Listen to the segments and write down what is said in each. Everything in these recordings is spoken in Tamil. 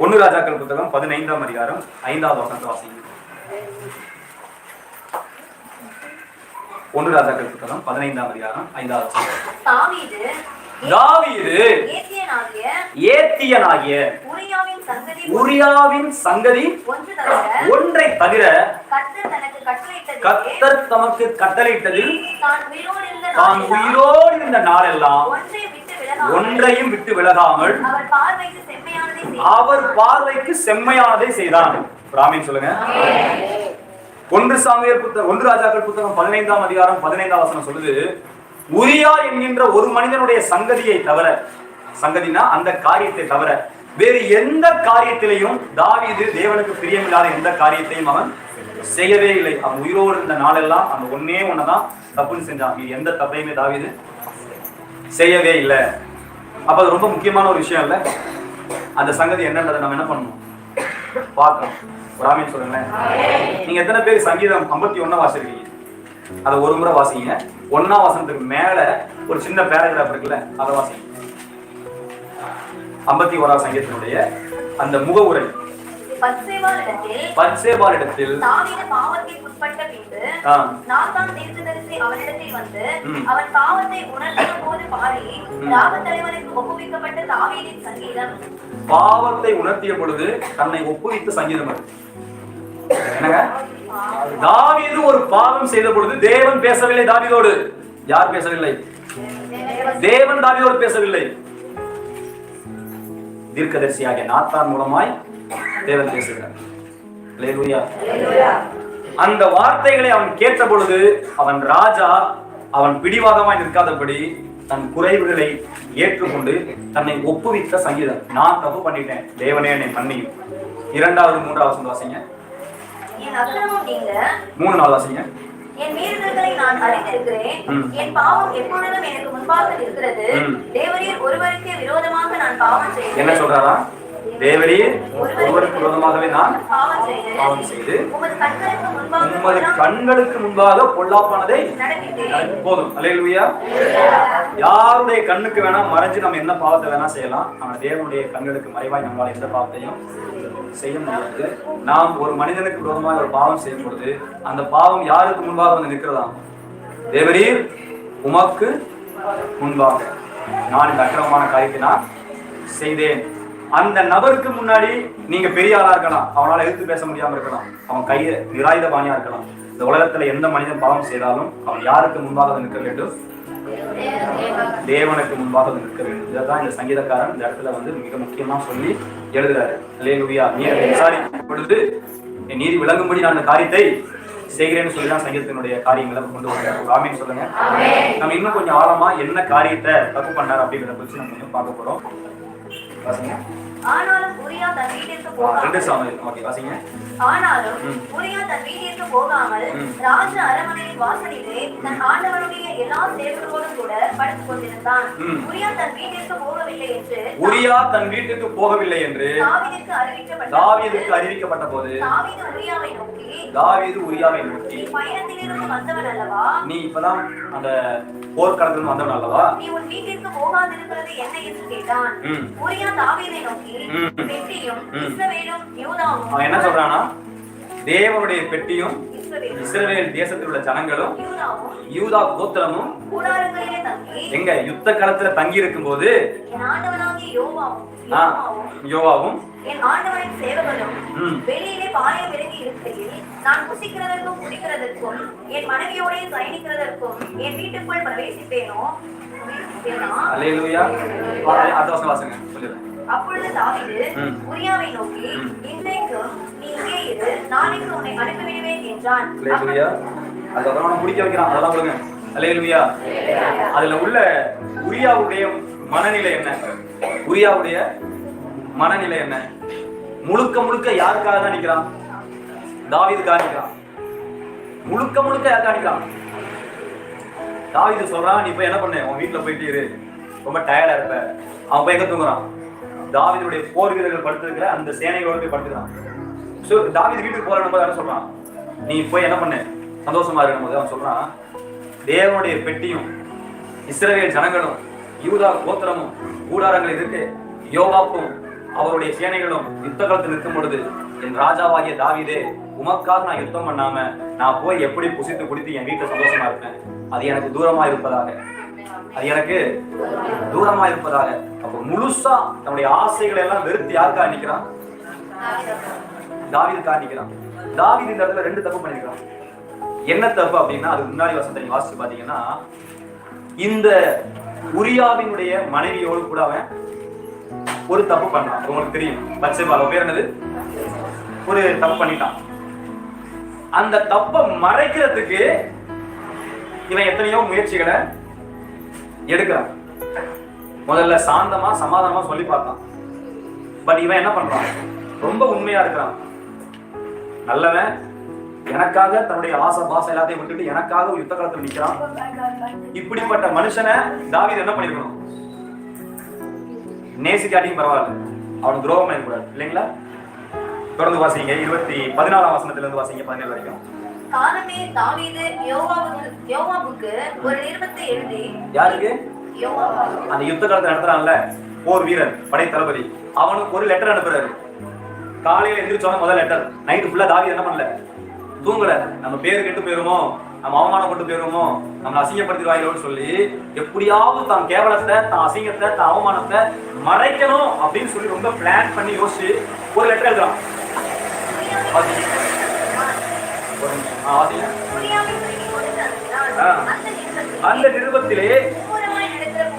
ஒன்னு ராஜாக்கள் புத்தகம் பதினைந்தாம் அதிகாரம் ஐந்தாவது வசனத்தை வாசிங்க. ஒன்னு ராஜாக்கள் புத்தகம் பதினைந்தாம் அதிகாரம் ஐந்தாவது வசனம். தாவீது ஏத்தியனாகிய உரியாவின் சங்கதி ஒன்று. தவிர கர்த்தர் தமக்கு கட்டளையிட்டதில் தான் உயிரோடு இருந்த நாளெல்லாம் ஒன்றையும் விட்டு விலகாமல் அவர் பார்வைக்கு செம்மையானதை செய்தான் ராமின் சொல்லுங்க. ஒன்று சாமியர் புத்தகம் ஒன்று ராஜாக்கள் புத்தகம் பதினைந்தாம் அதிகாரம் பதினைந்தாம் வசனம் சொல்லுது உரியா என்கின்ற ஒரு மனிதனுடைய சங்கதியை தவிர சங்கதினா அந்த காரியத்தை தவிர வேறு எந்த காரியத்திலையும் தாவீது தேவனுக்கு பிரியமில்லாத எந்த காரியத்தையும் அவன் செய்யவே இல்லை. அவன் உயிரோடு இருந்த நாளெல்லாம் அந்த ஒன்னே ஒண்ணுதான் தப்புன்னு செஞ்சான். இது எந்த தப்பையுமே தாவீது செய்யவே இல்லை. அப்போ அது ரொம்ப முக்கியமான ஒரு விஷயம் இல்லை? அந்த சங்கதி என்னன்றதை நம்ம என்ன பண்ணணும்? பார்க்கணும். ராமின் சொல்லுங்களேன். நீங்க எத்தனை பேர் சங்கீதம் ஐம்பத்தி ஒன்னா வாசிருக்கீங்க அதை ஒரு முறை வாசிங்க. ஒன்னா வாசனத்துக்கு மேல ஒரு சின்ன பேராகிராஃப் இருக்குல்ல அதை வாசிங்க. ஐம்பத்தி ஓராவது சங்கீதத்தினுடைய அந்த முக உரை பத்சேபாலிடத்தில் தாவீது பாவத்தில் உட்பட்ட பின்பு ஆ, நாத்தான் தீர்க்கதரிசி அவனிடத்தில் வந்து ம். அவன் பாவத்தை உணர்ந்த போது பாடி ராகத் தலைவனுக்கு ஒப்புவிக்கப்பட்ட தாவீதின் சங்கீதம். பாவத்தை உணர்த்திய பொழுது தன்னை ஒப்புவித்த சங்கீதம் அது. என்னங்க? தாவீது ஒரு பாவம் செய்த பொழுது தேவன் பேசவில்லை தாவீதோடு. யார் பேசவில்லை? தேவன் தாவீதோடு பேசவில்லை. தீர்க்கதரிசியாகிய நாத்தான் மூலமாய் தேவன் பேசுகிறார். அந்த வார்த்தைகளை அவன் கேட்ட பொழுது அவன் ராஜா அவன் பிடிவாதமாய் நிற்காதபடி தன் குறைவுகளை ஏற்றுக்கொண்டு தன்னை ஒப்புவித்த சங்கீதம். நான் தப்பு பண்ணிட்டேன். தேவனே என்னை மன்னியும் இரண்டாவது மூன்றாவது வசனம் வாசிங்க. மூணு நாள் வாசிங்க. என் மீறுதல்களை நான் அறிந்திருக்கிறேன். ம். என் பாவம் எப்பொழுதும் எனக்கு முன்பாக இருக்கிறது ம். தேவரீர் ஒருவருக்கே விரோதமாக நான் பாவம் என்ன சொல்றாரா? தேவரீர் ஒருவருக்கு விரோதமாகவே நான் பாவம் செய்து உமது கண்களுக்கு முன்பாக பொல்லாப்பானதை போதும். அல்லேலூயா யாருடைய கண்ணுக்கு வேணா மறைஞ்சு நம்ம என்ன பாவத்தை வேணா செய்யலாம். ஆனா தேவனுடைய கண்களுக்கு மறைவாய் நம்மளால எந்த பாவத்தையும் செய்ய முடியாது. நாம் ஒரு மனிதனுக்கு விரோதமாக ஒரு பாவம் செய்யும் பொழுது அந்த பாவம் யாருக்கு முன்பாக வந்து நிற்கிறதாம் தேவரீர் உமக்கு முன்பாக. நான் இந்த அக்கிரமமான காரியத்தை நான் செய்தேன். அந்த நபருக்கு முன்னாடி நீங்க பெரிய ஆளா இருக்கலாம். அவனால எதிர்த்து பேச முடியாம இருக்கலாம். அவன் கைய நிராயுத பாணியா இருக்கலாம். இந்த உலகத்துல எந்த மனிதன் பாவம் செய்தாலும் அவன் யாருக்கு முன்பாக நிற்க வேண்டும்? தேவனுக்கு முன்பாக நிற்க வேண்டும். இதான் இந்த சங்கீதக்காரன் இந்த இடத்துல வந்து மிக முக்கியமா சொல்லி எழுதுறாரு. அல்லேலூயா நீ விசாரிக்கும் பொழுது என் நீதி விளங்கும்படி நான் அந்த காரியத்தை செய்கிறேன்னு சொல்லி தான் சங்கீதத்தினுடைய காரியங்களை கொண்டு வந்தார் ஆமீன் சொல்லுங்க. நம்ம இன்னும் கொஞ்சம் ஆழமா என்ன காரியத்தை தப்பு பண்ணார் அப்படிங்கிறத பற்றி நம்ம பார்க்க போறோம். வாசிங்க ஆனாலும் உரியா தன் வீட்டிற்கு போகாமல் ஆனாலும். உரியா தன் வீட்டிற்கு போகாமல். ராஜ அரண்மனையின் வாசலிலே தன் ஆண்டவனுடைய எல்லா சேவகர்களோடும் கூட படுத்துக் கொண்டிருந்தான். உரியா தன் வீட்டிற்கு போகவில்லை என்று உரியா தன் வீட்டுக்கு போகவில்லை என்று தாவீதுக்கு அறிவிக்கப்பட்ட தாவீதுக்கு அறிவிக்கப்பட்ட போது தாவீது உரியாவை நோக்கி தாவீது உரியாவை நோக்கி பயணத்திலிருந்து வந்தவன் அல்லவா நீ இப்பதான் அந்த போர்க்களத்துல வந்தவன் அல்லவா நீ உன் வீட்டிற்கு போகாதிருக்கிறது என்ன என்று கேட்டான். உரியா தாவீதை நோக்கி அவன் என்ன சொல்றானா தேவனுடைய பெட்டியும் இஸ்ரவேல் தேசத்தில் உள்ள ஜனங்களும் யூதா கோத்திரமும் எங்க யுத்த களத்துல தங்கி இருக்கும் போது யோவாவும் என் ஆண்டவனின் சேவகனும். வெளியிலே பாளையம் இறங்கி இருக்கையில் நான் புசிக்கிறதற்கும் குடிக்கிறதற்கும் என் மனைவியோடே பயணிக்கிறதற்கும் என் வீட்டுக்குள் பிரவேசிப்பேனோ? வருஷம் வாசுங்க. சொல்லிடுறேன். அப்பொழுது தாவீது. உரியாவை நோக்கி. இன்றைக்கும் நீ இங்கே இரு நாளைக்கு உன்னை அனுப்பிவிடுவேன் என்றான். அதுக்கப்புறம் அவனை பிடிக்க வைக்கிறான். அதெல்லாம் கொடுங்க அல்லேலூயா. அதுல உள்ள உரியாவுடைய மனநிலை என்ன? உரியாவுடைய மனநிலை என்ன? முழுக்க முழுக்க யாருக்காக தான் நிக்கிறான் தாவீதுக்காக நிக்கிறான் முழுக்க முழுக்க யாருக்காக நிக்கிறான் தாவீது சொல்றான் நீ போய் என்ன பண்ணு? உன் வீட்டுல போயிட்டு இரு. ரொம்ப டயர்டா இருப்ப. அவன் போய் எங்க தூங்குறான்? தாவீதுடைய போர் வீரர்கள் படுத்திருக்கிற அந்த சேனைகளோட போய் படுத்துக்கிறான் ஸோ தாவித வீட்டுக்கு போற நம்ம என்ன சொல்றான்? நீ போய் என்ன பண்ணு? சந்தோஷமா இருக்கும் போது அவன் சொல்றான். தேவனுடைய பெட்டியும் இஸ்ரேல் ஜனங்களும் யூதா கோத்திரமும் கூடாரங்கள் இருக்கு யோகாப்பும் அவருடைய சேனைகளும் யுத்த காலத்தில் நிற்கும் பொழுது என் ராஜாவாகிய தாவிதே உமக்காக நான் யுத்தம் பண்ணாம நான் போய் எப்படி புசித்து குடித்து என் வீட்டுல சந்தோஷமா இருப்பேன்? அது எனக்கு தூரமா இருப்பதாக. அது எனக்கு தூரமா இருப்பதாக. அப்ப முழுசா நம்முடைய ஆசைகளை எல்லாம் வெறுத்து யார் காணிக்கிறான் தாவிது காணிக்கிறான் தாவிது இந்த இடத்துல ரெண்டு தப்பு பண்ணிருக்கிறான் என்ன தப்பு அப்படின்னா அது முன்னாடி வசந்த நீங்க வாசிச்சு பாத்தீங்கன்னா இந்த உரியாவினுடைய மனைவியோடு கூட அவன் ஒரு தப்பு பண்ணான். உங்களுக்கு தெரியும். பச்சை பாலம் பேர் என்னது? ஒரு தப்பு பண்ணிட்டான். அந்த தப்பை மறைக்கிறதுக்கு இவன் எத்தனையோ முயற்சிகளை எடுக்கிறான் முதல்ல சாந்தமா சமாதானமா சொல்லி பார்த்தான். பட் இவன் என்ன பண்றான்? ரொம்ப உண்மையா இருக்கிறான். நல்லவன் எனக்காக தன்னுடைய ஆசை பாசம் எல்லாத்தையும் விட்டுட்டு எனக்காக ஒரு யுத்த காலத்தில் நிக்கிறான். இப்படிப்பட்ட மனுஷனை தாவீது என்ன பண்ணிருக்கணும்? நேசிக்காட்டியும் பரவாயில்ல. அவன் துரோகம் பண்ணக்கூடாது இல்லைங்களா? தொடர்ந்து வாசிங்க. இருபத்தி பதினாலாம் வசனத்துல இருந்து வாசிங்க பதினேழு வரைக்கும். காலமே தாவீது யோவாவுக்கு யோவாவுக்கு ஒரு நிருபத்தை எழுதி யாருக்கு? அந்த யுத்த காலத்தை நடத்துறான்ல போர் வீரன் படை தளபதி. அவனுக்கு ஒரு லெட்டர் அனுப்புறாரு. காலையில எந்திரிச்சோன முதல் லெட்டர் நைட்டு ஃபுல்லா தாவி என்ன பண்ணல? தூங்கல. நம்ம பேர் கெட்டு போயிருமோ? நம்ம அவமானப்பட்டு போயிருமோ? நம்ம அசிங்கப்படுத்திடுவாங்களோன்னு சொல்லி எப்படியாவது தான் கேவலத்தை தான் அசிங்கத்தை தான் அவமானத்தை மறைக்கணும் அப்படின்னு சொல்லி ரொம்ப பிளான் பண்ணி யோசிச்சு ஒரு லெட்டர் எழுதுறான் வாசிங்க. ஒரு நிமிஷம். ஆ, வாசிங்க. உரியாவின் மனைவி கொடுத்து அனுப்பினாள். ஆ. அந்த நிருபத்தில்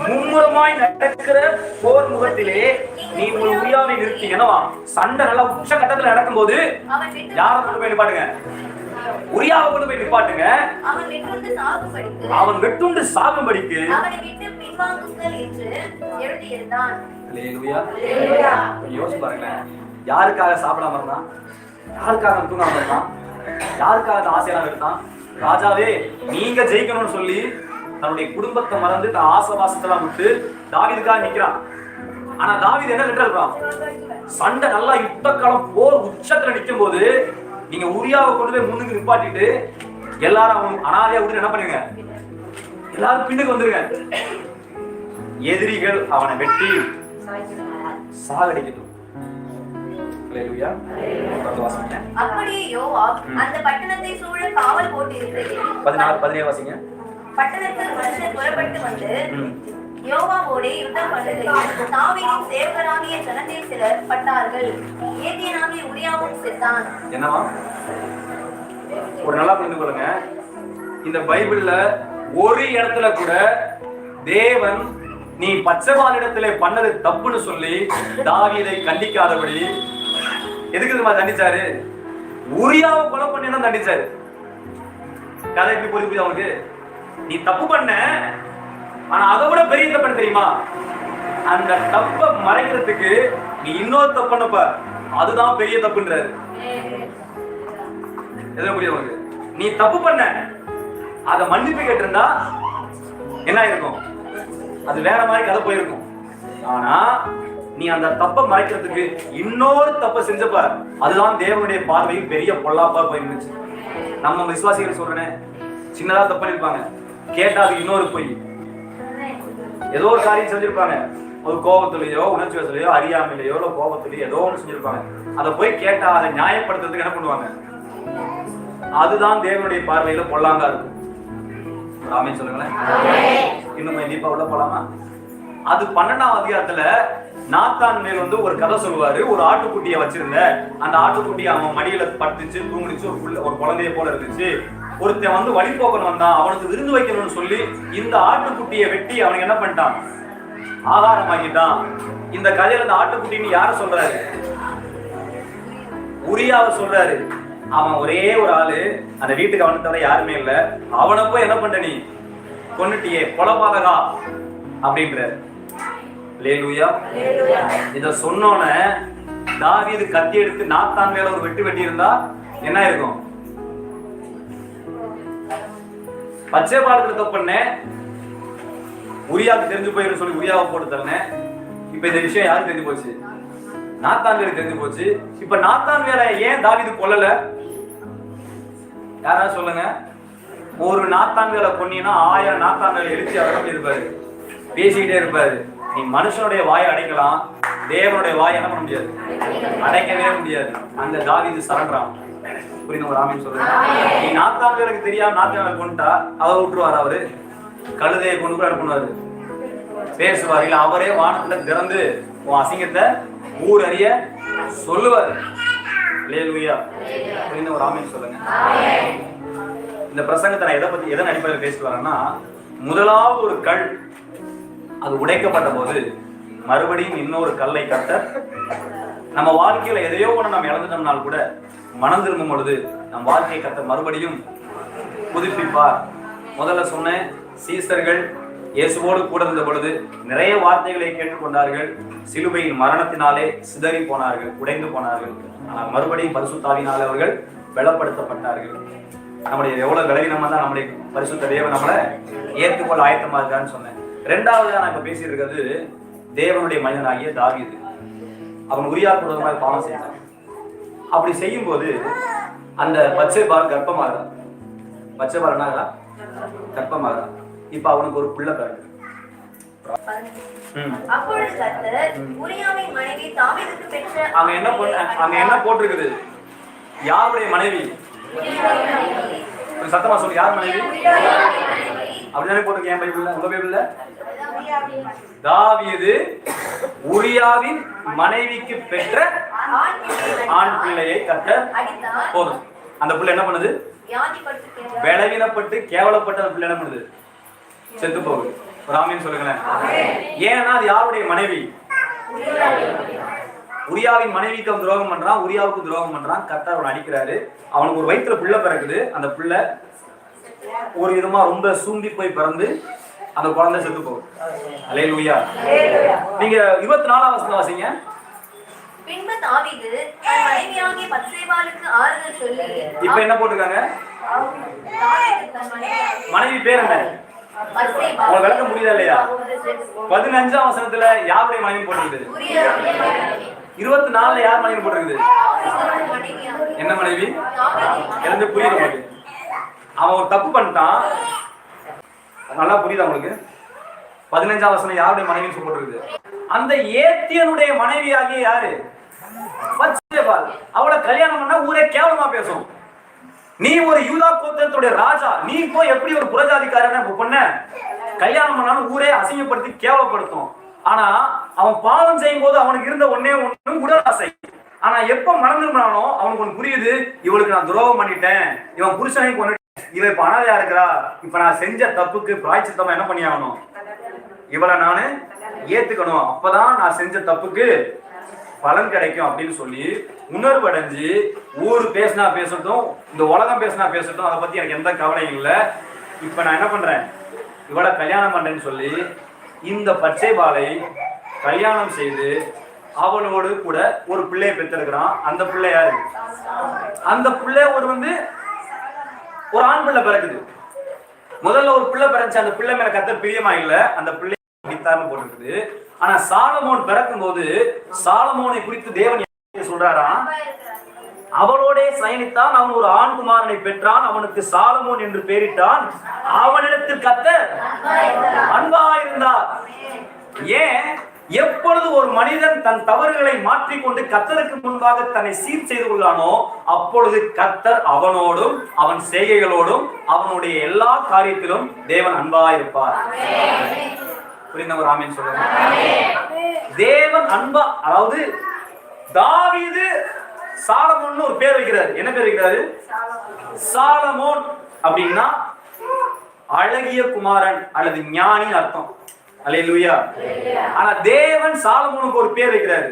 மும்முரமாய் நடக்கிற போர் முகத்திலே நீ உங்கள் உரியாவை நிறுத்தி என்னவா? சண்டை நல்லா உச்ச கட்டத்துல நடக்கும்போது அவன் விட்டு யாரை கொண்டு போய் நிப்பாட்டுங்க? உரியாவை கொண்டு போய் நிப்பாட்டுங்க. அவன் வெட்டுண்டு சாகும்படிக்கு யோசிச்சு பாருங்களேன். யாருக்காக சாப்பிடாம இருந்தான்? யாருக்காக தூங்காம இருந்தான்? யாருக்காக அந்த ஆசையெல்லாம் இருந்தான் ராஜாவே நீங்க ஜெயிக்கணும்னு சொல்லி தன்னுடைய குடும்பத்தை மறந்து தன் ஆசவாசத்தெல்லாம் விட்டு தாவீதுக்காக நிக்கிறான். ஆனா தாவீது என்ன இருக்கான் சண்டை நல்லா யுத்த காலம் போர் உச்சத்துல நிக்கும் போது நீங்க உரியாவை கொண்டு போய் முன்னுக்கு நிப்பாட்டிட்டு எல்லாரும் அவன் அனாதையா விட்டு என்ன பண்ணுங்க எல்லாரும் பின்னுக்கு வந்துருங்க. எதிரிகள் அவனை வெட்டி வாசிங்க. அப்படியே யோவாப் அந்த பட்டணத்தை சூழ காவல் போட்டிருக்கையில் பதினாறு பதினேழு வாசிங்க. பட்டணத்தில் மனுஷர் புறப்பட்டு வந்து. யோவாவோடே யுத்தம் பண்ணுகையில் தாவீதின் சேவகராகிய ஜனத்தில் சிலர் பட்டார்கள். ஏத்தியனாகிய உரியாவும் செத்தான். என்னவா ஒரு நல்லா புரிந்து கொள்ளுங்க. இந்த பைபிள்ல ஒரு இடத்துல கூட தேவன் நீ பச்சைவானிடத்திலே பண்ணது தப்புன்னு சொல்லி தாவீதை கண்டிக்காதபடி எதுக்கு தெரியுமா தண்டிச்சாரு? உரியாவை கொலை பண்ணி தான் தண்டிச்சாரு. கதை எப்படி புரியுது புரியுது அவனுக்கு? நீ தப்பு பண்ண ஆனா அதை விட பெரிய தப்பு தெரியுமா? அந்த தப்ப மறைக்கிறதுக்கு நீ இன்னொரு தப்பு பண்ணப்ப அதுதான் பெரிய தப்புன்றாரு. எதுவும் புரியுது உனக்கு நீ தப்பு பண்ண அதை மன்னிப்பு கேட்டிருந்தா என்ன இருக்கும் அது வேற மாதிரி கதை போயிருக்கும். ஆனா நீ அந்த தப்பை மறைக்கிறதுக்கு இன்னொரு தப்பை செஞ்சப்ப அதுதான் தேவனுடைய பார்வையில் பெரிய பொல்லாப்பா போயிருந்துச்சு. நம்ம விசுவாசிகள் சொல்றேனே சின்னதா தப்பு பண்ணிருப்பாங்க. கேட்டா அது இன்னொரு பொய். ஏதோ ஒரு காரியம் செஞ்சிருப்பாங்க. ஒரு கோபத்திலேயோ உணர்ச்சி வசலையோ அறியாமையிலையோ இல்ல கோபத்திலேயோ ஏதோ ஒன்று செஞ்சிருப்பாங்க. அதை போய் கேட்டா அதை நியாயப்படுத்துறதுக்கு என்ன பண்ணுவாங்க? அதுதான் தேவனுடைய பார்வையில பொல்லாங்கா இருக்கும். ராமே சொல்லுங்களேன். இன்னும் டீப்பா உள்ள போலாமா? அது பன்னெண்டாம் அதிகாரத்துல நாத்தான் மேல் வந்து ஒரு கதை சொல்லுவாரு. ஒரு ஆட்டுக்குட்டியை வச்சிருந்த. அந்த ஆட்டுக்குட்டி அவன் மடியில படுத்துச்சு தூங்குனுச்சு ஒரு புள்ள ஒரு குழந்தைய போல இருந்துச்சு. ஒருத்தன் வந்து வழிபோக்கன் வந்தான். அவனுக்கு விருந்து வைக்கணும்னு சொல்லி இந்த ஆட்டுக்குட்டியை வெட்டி அவனுக்கு என்ன பண்ணிட்டான்? ஆகாரம் இந்த கதையில இந்த ஆட்டுக்குட்டின்னு யார சொல்றாரு? உரியாவை சொல்றாரு. அவன் ஒரே ஒரு ஆளு. அந்த வீட்டுக்கு அவனை தவிர யாருமே இல்ல. அவனை போய் என்ன பண்ற நீ? கொன்னுட்டியே கொலபாதகா அப்படின்றாரு. இத சொன்னோன்னே தாவீது கத்தி எடுத்து நாத்தான் மேல ஒரு வெட்டு வெட்டி இருந்தா என்ன இருக்கும் பச்சை பாலத்துல தப்புண்ண உரியாவுக்கு தெரிஞ்சு போயிரு சொல்லி உரியாவை போட்டு தரனேன் இப்ப இந்த விஷயம் யாருக்கு தெரிஞ்சு போச்சு? நாத்தான் வேலை தெரிஞ்சு போச்சு. இப்ப நாத்தான் வேலை ஏன் தாவீது கொல்லல? யாராவது சொல்லுங்க. ஒரு நாத்தான் வேலை பொண்ணினா ஆயிரம் நாத்தான் வேலை எழுச்சி அவர் இருப்பாரு பேசிக்கிட்டே இருப்பாரு. நீ மனுஷனுடைய வாயை அடைக்கலாம் தேவனுடைய வாயை என்ன பண்ண முடியாது? அடைக்கவே முடியாது. அந்த தாவீது சரண்டான் புரியுது ஒரு ஆமீன் சொல்றேன்? நீ நாத்தாங்களுக்கு தெரியாம நாத்தாங்களை கொண்டுட்டா அவர் விட்டுருவார் அவரு? கழுதையை கொண்டு கூட பண்ணுவாரு பேசுவார். இல்ல அவரே வானத்துல திறந்து உன் அசிங்கத்தை ஊர் அறிய சொல்லுவார். லேலுயா அப்படின்னு ஒரு ஆமீன் சொல்லுங்க? இந்த பிரசங்கத்தை நான் எதை பத்தி எதன் அடிப்படையில் பேசிட்டு வரேன்னா முதலாவது ஒரு கல் அது உடைக்கப்பட்ட போது மறுபடியும் இன்னொரு கல்லை கட்ட நம்ம வாழ்க்கையில எதையோ ஒண்ணு நம்ம இழந்துட்டோம்னால் கூட மனம் திரும்பும் பொழுது நம் வாழ்க்கையை கத்த மறுபடியும் புதுப்பிப்பார். முதல்ல சொன்னேன் சீசர்கள் இயேசுவோடு கூட இருந்த பொழுது நிறைய வார்த்தைகளை கேட்டுக்கொண்டார்கள். சிலுவையின் மரணத்தினாலே சிதறி போனார்கள் உடைந்து போனார்கள். ஆனால் மறுபடியும் பரிசுத்தாவினால் அவர்கள் பலப்படுத்தப்பட்டார்கள். நம்முடைய எவ்வளவு விலகினமா தான் நம்முடைய பரிசுத்த தேவை நம்மளை ஏற்றுக்கொள்ள ஆயத்தமா இருக்கான்னு சொன்னேன். ரெண்டாவதா நான் இப்ப பேசிட்டு இருக்கிறது தேவனுடைய மனிதனாகிய தாவீது. அவன் உரியா மாதிரி பாவம் செஞ்சான் அப்படி செய்யும்போது அந்த பச்சை பால் கர்ப்பமாகிறான் பச்சை பால் என்ன கர்ப்பமாகிறான் இப்ப அவனுக்கு ஒரு பிள்ளை பிறகு அங்க என்ன அங்க என்ன போட்டிருக்குது? யாருடைய மனைவி? சத்தமா சொல்லு யார் மனைவி. அப்படிதானே போட்டிருக்கு என் பைபிள்ல? உங்க பைபிள்ல? தாவியது உரியாவின் மனைவிக்கு பெற்ற ஆண் பிள்ளையை கட்ட போதும் அந்த பிள்ளை என்ன பண்ணுது? வியாதிப்பட்டு கேவலப்பட்டு அந்த பிள்ளை என்ன பண்ணுது? செத்து போகுது. ராமின்னு சொல்லுங்களேன். ஏன்னா அது யாருடைய மனைவி? உரியாவின் மனைவிக்கு அவன் துரோகம் பண்றான் உரியாவுக்கு துரோகம் பண்றான் கர்த்தர் அவன் அடிக்கிறாரு. அவனுக்கு ஒரு வயிற்றுல பிள்ளை பிறக்குது. அந்த பிள்ளை ஒரு விதமா ரொம்ப சூம்பி போய் பிறந்து அந்த குழந்தை செத்து போகும். அலே லூயா நீங்க இருபத்தி நாலாம் வருஷம் வாசிங்க. பின்பு தாவீது தன் மனைவியாகிய பத்சேபாளுக்கு ஆறுதல் சொல்லி இப்ப என்ன போட்டிருக்காங்க? மனைவி பேர் என்ன? உங்களுக்கு விளக்க முடியுதா இல்லையா? பதினஞ்சாம் வசனத்துல யாருடைய மனைவி போட்டிருக்குது? இருபத்தி நாலுல யார் மனைவி போட்டிருக்குது? என்ன மனைவி? எனக்கு புரியுது உங்களுக்கு அவன் ஒரு தப்பு பண்ணிட்டான். நல்லா புரியுது அவனுக்கு பதினஞ்சாம் வசனம் யாருடைய மனைவின்னு போட்டிருக்குது அந்த ஏத்தியனுடைய மனைவியாகிய யாரு? அவளை கல்யாணம் பண்ணா ஊரே கேவலமா பேசும். நீ ஒரு யூதா கோத்திரத்துடைய ராஜா. நீ போய் எப்படி ஒரு புறஜாதிக்காரன பொண்ண பண்ண? கல்யாணம் பண்ணாலும் ஊரே அசிங்கப்படுத்தி கேவலப்படுத்தும். ஆனா அவன் பாவம் செய்யும் போது அவனுக்கு இருந்த ஒன்னே ஒண்ணு உடல் ஆசை. ஆனா எப்ப மறந்துருந்தானோ அவனுக்கு ஒன்று புரியுது. இவளுக்கு நான் துரோகம் பண்ணிட்டேன். இவன் புருஷனையும் கொண்டு இவன் இப்ப அனாதையா இருக்கிறா? இப்ப நான் செஞ்ச தப்புக்கு பிராய்ச்சித்தமா என்ன பண்ணி ஆகணும் இவளை நானு ஏத்துக்கணும். அப்பதான் நான் செஞ்ச தப்புக்கு பலன் கிடைக்கும் அப்படின்னு சொல்லி உணர்வு அடைஞ்சு ஊர் பேசினா பேசட்டும் இந்த உலகம் பேசினா பேசட்டும் அதை பத்தி எனக்கு எந்த கவலையும் இல்லை. இப்ப நான் என்ன பண்றேன்? இவளை கல்யாணம் பண்றேன்னு சொல்லி இந்த பச்சை பாலை கல்யாணம் செய்து அவளோடு கூட ஒரு பிள்ளையை பெற்றிருக்கிறான். அந்த பிள்ளை யாரு? அந்த பிள்ளை ஒரு வந்து ஒரு ஆண் பிள்ளை பிறக்குது. முதல்ல ஒரு பிள்ளை பிறந்துச்சு அந்த பிள்ளை மேல கத்த பிரியமா இல்ல அந்த பிள்ளை போட்டுருக்குது ஆனா சாலமோன் பிறக்கும் போது சாலமோனை குறித்து தேவன் சொல்றாராம் அவளோடே சயனித்தான் அவன் ஒரு ஆண் குமாரனை பெற்றான் அவனுக்கு சாலமோன் என்று பெயரிட்டான். அவனிடத்தில் அன்பா அன்பாயிருந்தார். ஏன்? எப்பொழுது ஒரு மனிதன் தன் தவறுகளை மாற்றிக்கொண்டு கத்தருக்கு முன்பாக தன்னை சீர் செய்து கொள்ளானோ அப்பொழுது கத்தர் அவனோடும் அவன் செய்கைகளோடும் அவனுடைய எல்லா காரியத்திலும் தேவன் அன்பாயிருப்பார் இருப்பார். ஆமீன் சொல்லுங்க. தேவன் அன்பா அதாவது தாவீது சாலமோன் ஒரு பேர் வைக்கிறாரு. என்ன பேர் வைக்கிறாரு? சாலமோன் அப்படின்னா அழகிய குமாரன் அல்லது ஞானி அர்த்தம். அல்லேலூயா ஆனா தேவன் சாலமோனுக்கு ஒரு பேர் வைக்கிறாரு.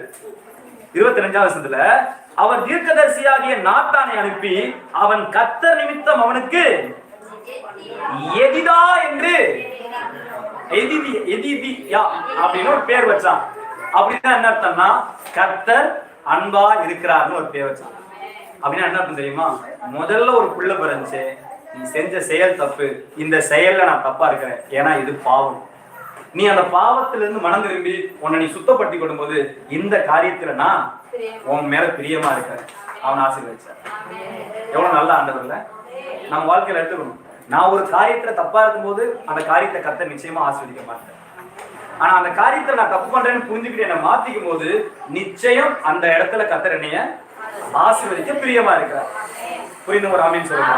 இருபத்தி ரெண்டாம் வருஷத்துல அவர் தீர்க்கதரிசியாகிய நாத்தானை அனுப்பி அவன் கத்தர் நிமித்தம் அவனுக்கு எதிதா என்று எதிதி எதிதியா அப்படின்னு ஒரு பேர் வச்சான். அப்படின்னா என்ன அர்த்தம்னா கத்தர் அன்பா இருக்கிறார்னு ஒரு பேர் வச்சான். அப்படின்னா என்ன அர்த்தம் தெரியுமா? முதல்ல ஒரு புள்ள பிறந்துச்சு நீ செஞ்ச செயல் தப்பு இந்த செயல்ல நான் தப்பா இருக்கிறேன். ஏன்னா இது பாவம். நீ அந்த பாவத்திலிருந்து மனம் திரும்பி உன்னை நீ சுத்தப்படுத்தி கொள்ளும்போது இந்த காரியத்துல நான் உன் மேல பிரியமா இருக்கிறேன். அவன் ஆசீர்வதிச்சார் எவ்வளவு நல்ல ஆண்டவர்ல? நம்ம வாழ்க்கையில எடுத்துக்கணும். நான் ஒரு காரியத்துல தப்பா இருக்கும்போது அந்த காரியத்தை கத்த நிச்சயமா ஆஸ்வதிக்க மாட்டேன் ஆனா அந்த காரியத்தை நான் தப்பு பண்றேன்னு புரிஞ்சுக்கிட்டு என்ன மாத்திக்கும் போது நிச்சயம் அந்த இடத்துல கத்தர் என்னைய ஆசீர்வதிக்க பிரியமா இருக்கிறார். புரிந்து ஒரு ஆமீன் சொல்லுங்க.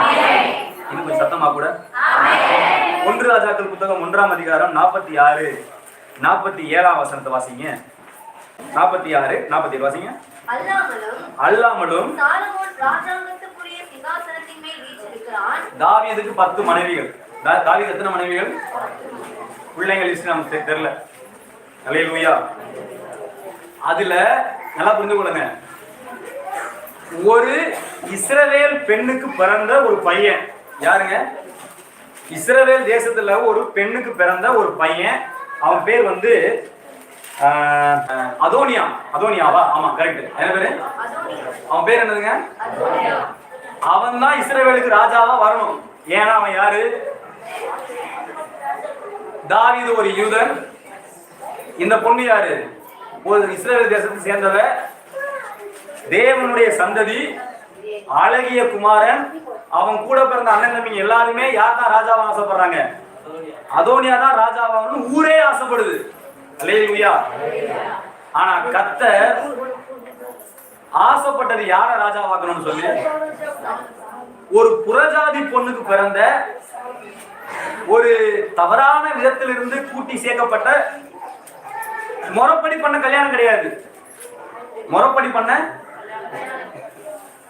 இன்னும் கொஞ்சம் சத்தமா கூட. ஒன்று ராஜாக்கள் புத்தகம் ஒன்றாம் அதிகாரம் நாற்பத்தி ஆறு நாற்பத்தி ஏழாம் வசனத்தை வாசிங்க. நாற்பத்தி ஆறு நாற்பத்தி ஏழு வாசிங்க. அல்லாமலும் தாவீதுக்கு பத்து மனைவிகள். தா- தாவீது எத்தனை மனைவிகள்? பிள்ளைங்க லிஸ்ட் நமக்கு தெரியல. அலையலுயா அதுல நல்லா புரிந்து கொள்ளுங்க. ஒரு இஸ்ரவேல் பெண்ணுக்கு பிறந்த ஒரு பையன். யாருங்க? இஸ்ரவேல் தேசத்துல ஒரு பெண்ணுக்கு பிறந்த ஒரு பையன். அவன் பேர் வந்து ஆஹ், அதோனியா அதோனியாவா? ஆமா கரெக்ட் என்ன பேரு? அவன் பேர் என்னதுங்க? அவன் தான் இஸ்ரேவேலுக்கு ராஜாவா வரணும். ஏன்னா அவன் யாரு? தாவிது ஒரு யூதன். இந்த பொண்ணு யாரு? ஒரு இஸ்ரேல் தேசத்தை சேர்ந்தவ. தேவனுடைய சந்ததி அழகிய குமாரன் அவன் கூட பிறந்த அண்ணன் தம்பிங்க எல்லாருமே யார் தான் ராஜாவா ஆசைப்படுறாங்க? அதோனியா தான் ராஜாவான்னு ஊரே ஆசைப்படுது. அல்லேலூயா. ஆனா கத்த ஆசைப்பட்டது யார ராஜாவாக்கணும்னு சொல்லி? ஒரு புறஜாதி பொண்ணுக்கு பிறந்த ஒரு தவறான விதத்திலிருந்து கூட்டி சேர்க்கப்பட்ட முறப்படி பண்ண கல்யாணம் கிடையாது. முறப்படி பண்ண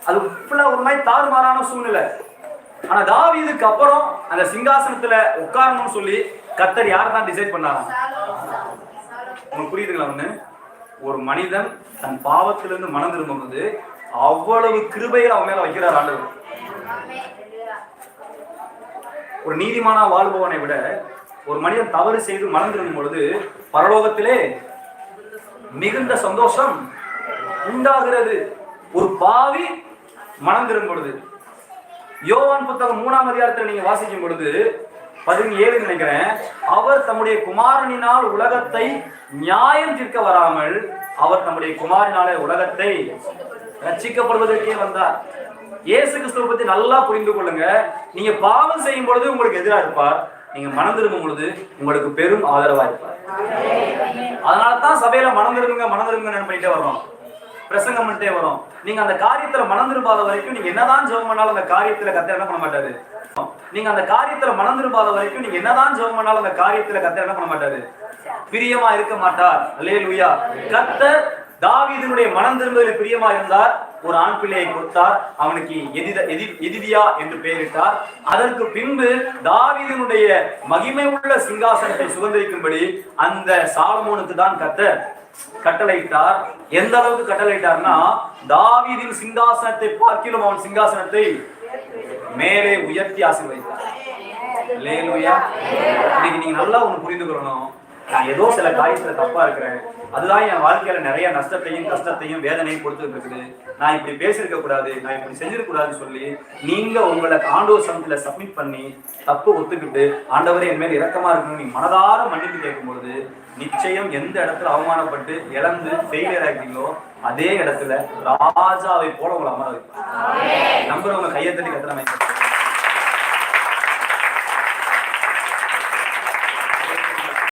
அது ஃபுல்லாக ஒரு மாதிரி தாறுமாறான சூழ்நிலை. ஆனா தாவீதுக்கு அப்புறம் அந்த சிங்காசனத்துல உட்காரணும்னு சொல்லி கத்தர் யார் தான் டிசைட் பண்ணாராம் உங்களுக்கு புரியுதுங்களா ஒண்ணு? ஒரு மனிதன் தன் பாவத்திலிருந்து மனம் திரும்பும்போது அவ்வளவு கிருபையை அவன் மேல வைக்கிறார் ஆண்டவர். ஒரு நீதிமானா வாழ்பவனை விட ஒரு மனிதன் தவறு செய்து மனம் திரும்பும் பொழுது பரலோகத்திலே மிகுந்த சந்தோஷம் உண்டாகிறது. ஒரு பாவி மனம் திரும்பும் பொழுது. யோவான் புத்தகம் மூணாம் அதிகாரத்தில் நீங்க வாசிக்கும் பொழுது பதினேழு நினைக்கிறேன் அவர் தம்முடைய குமாரனினால் உலகத்தை நியாயம் தீர்க்க வராமல் அவர் தம்முடைய குமாரனாலே உலகத்தை ரட்சிக்கப்படுவதற்கே வந்தார். இயேசு கிறிஸ்துவ பத்தி நல்லா புரிந்து கொள்ளுங்க. நீங்க பாவம் செய்யும் பொழுது உங்களுக்கு எதிராக இருப்பார். நீங்க மனம் திரும்பும் பொழுது உங்களுக்கு பெரும் ஆதரவா இருப்பார். அதனால தான் சபையில மனம் திரும்புங்க மனம் திரும்புங்க பண்ணிட்டே வர்றோம். பிரசங்கம் பண்ணிட்டே வரும். நீங்க அந்த காரியத்துல மனம் வரைக்கும் நீங்க என்னதான் ஜெபம் பண்ணாலும் அந்த காரியத்துல கத்த என்ன பண்ண மாட்டாரு? நீங்க அந்த காரியத்துல மனம் வரைக்கும் நீங்க என்னதான் ஜெபம் பண்ணாலும் அந்த காரியத்துல கத்த என்ன பண்ண மாட்டாரு? பிரியமா இருக்க மாட்டார். அல்லேலூயா. கத்தர் தாவீதினுடைய மனம் திரும்புவதில் பிரியமா இருந்தார். ஒரு ஆண் பிள்ளையை கொடுத்தார். அவனுக்கு எதித எதி எதிதியா என்று பெயரிட்டார். அதற்கு பின்பு தாவீதினுடைய மகிமை உள்ள சிங்காசனத்தை சுதந்திரிக்கும்படி அந்த சாலமோனுக்கு தான் கத்த கட்டளையிட்டார். எந்த அளவுக்கு கட்டளையிட்டார்னா தாவீதின் சிங்காசனத்தை பார்க்கிலும் அவன் சிங்காசனத்தை மேலே உயர்த்தி ஆசீர்வதித்தார். இன்னைக்கு நீங்க நல்லா ஒண்ணு புரிந்து கொள்ளணும் நான் ஏதோ சில காரியத்துல தப்பா இருக்கிறேன். அதுதான் என் வாழ்க்கையில நிறைய நஷ்டத்தையும் கஷ்டத்தையும் வேதனையும் கொடுத்துட்டு இருக்குது நான் இப்படி பேசியிருக்க கூடாது நான் இப்படி செஞ்சிருக்க கூடாதுன்னு சொல்லி நீங்க உங்களை ஆண்டோர் சமத்துல சப்மிட் பண்ணி தப்பு ஒத்துக்கிட்டு ஆண்டவரே என் மேல் இரக்கமா இருக்கணும் நீங்க மனதார மன்னிப்பு கேட்கும் பொழுது நிச்சயம் எந்த இடத்துல அவமானப்பட்டு இழந்து ஃபெயிலியர் ஆகிட்டீங்களோ அதே இடத்துல ராஜாவை போல உங்களை அமர வைப்பார். நம்புறவங்க கையை தட்டி கத்துற